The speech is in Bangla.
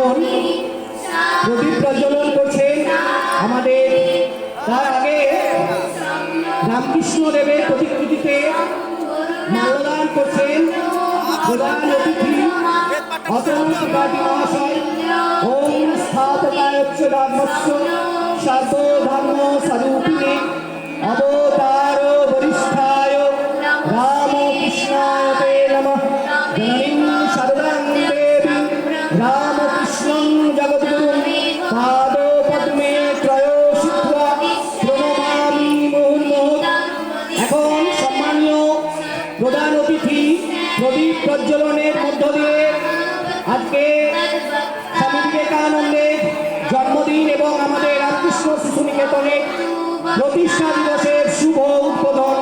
এখন প্রদীপ প্রজ্বলন করছেন আমাদের। তার আগে রামকৃষ্ণ দেবের প্রতিকৃতিতে মাল্যদান করছেন প্রধান অতিথি অতন ত্রিপাঠী মহাশয়। ওম স্থাপনায়চ্চ ধর্মস্য সার্ব ধর্ম স্বরূপিণী। অবতার বরিষ্ঠায় রামকৃষ্ণায় নমঃ। জননীম দেবী। রাম প্রধান অতিথি প্রদীপ প্রজ্বলনের মধ্য দিয়ে আজকে স্বামী বিবেকানন্দের জন্মদিন এবং আমাদের রামকৃষ্ণ শিশু নিকেতনের প্রতিষ্ঠা দিবসের শুভ উদ্বোধন